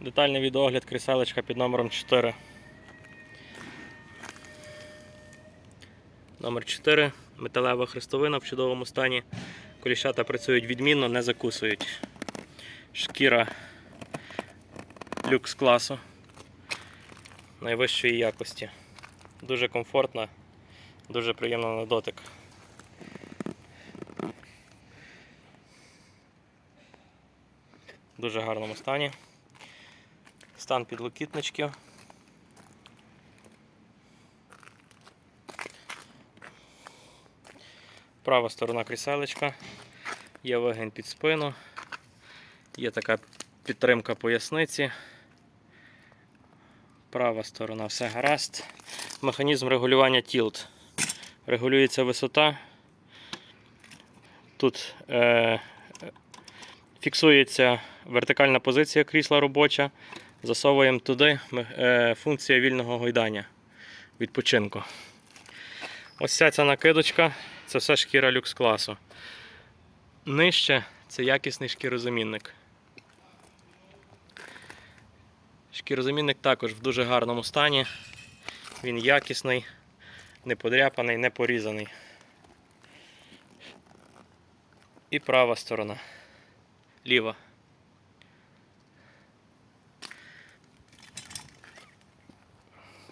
Детальний відеогляд кріселечка під номером 4. Номер 4. Металева хрестовина в чудовому стані. Коліщата працюють відмінно, не закусують. Шкіра люкс класу найвищої якості. Дуже комфортна, дуже приємна на дотик. Дуже гарному стані. Стан підлокітничків. Права сторона кріселечка. Є вигін під спину. Є така підтримка поясниці. Права сторона все гаразд. Механізм регулювання тілт. Регулюється висота. Тут е, фіксується вертикальна позиція крісла робоча. Засовуємо туди е, функція вільного гойдання відпочинку. Ось ця ця накидочка це все шкіра люкс класу. Нижче це якісний шкірозамінник. Шкірозамінник також в дуже гарному стані. Він якісний, не подряпаний, не порізаний. І права сторона. Ліва.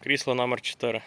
Крісло номер 4.